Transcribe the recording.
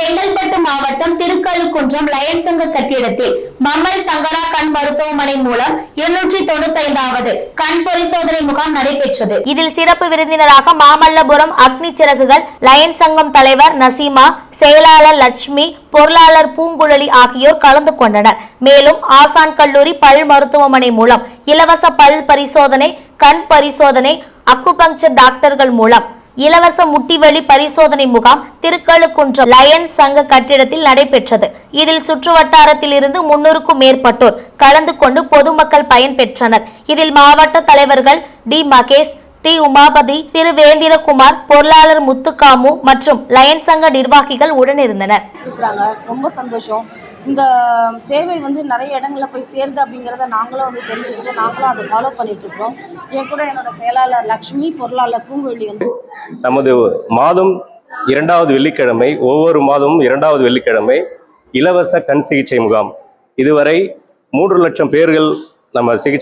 செங்கல்பட்டு மாவட்டம் திருக்கழுக்குன்றம் லயன் சங்க கட்டிடத்தில் மம்மல் சங்கரா கண் மருத்துவமனை மூலம் இருநூற்றி தொண்ணூத்தி ஐந்தாவது கண் பரிசோதனை முகாம் நடைபெற்றது. இதில் சிறப்பு விருந்தினராக மாமல்லபுரம் அக்னி சிறகுகள் லயன் சங்கம் தலைவர் நசீமா செயலாளர் லட்சுமி பொருளாளர் பூங்குழலி ஆகியோர் கலந்து கொண்டனர். மேலும் ஆசான் கல்லூரி பல் மருத்துவமனை மூலம் இலவச பல் பரிசோதனை கண் பரிசோதனை அக்குபங்சர் டாக்டர்கள் மூலம் இலவச முட்டிவெளி பரிசோதனை முகாம் திருக்கழுக்குன்றம் லயன் சங்க கட்டிடத்தில் நடைபெற்றது. இதில் சுற்று வட்டாரத்தில் இருந்து முன்னூறுக்கும் மேற்பட்டோர் கலந்து கொண்டு பொதுமக்கள் பயன்பெற்றனர் இதில் மாவட்ட தலைவர்கள் டி. மகேஷ் டி. உமாபதி திரு. வேந்திரகுமார் பொருளாளர் முத்துக்காமு மற்றும் லயன் சங்க நிர்வாகிகள் உடனிருந்தனர் ரொம்ப சந்தோஷம். இந்த சேவை வந்து நிறைய இடங்களில் போய் சேருது அப்படிங்கிறத நாங்களும் வந்து தெரிஞ்சுக்கிட்டு நாங்களும் அதை ஃபாலோ பண்ணிகிட்ருக்கோம் என் கூட என்னோட செயலாளர் லக்ஷ்மி பொருளாளர் பூங்குழலி வந்து நமது மாதம் இரண்டாவது வெள்ளிக்கிழமை ஒவ்வொரு மாதமும் இரண்டாவது வெள்ளிக்கிழமை இலவச கண் சிகிச்சை முகாம். இதுவரை மூன்று லட்சம் பேர்கள் நம்ம சிகிச்சை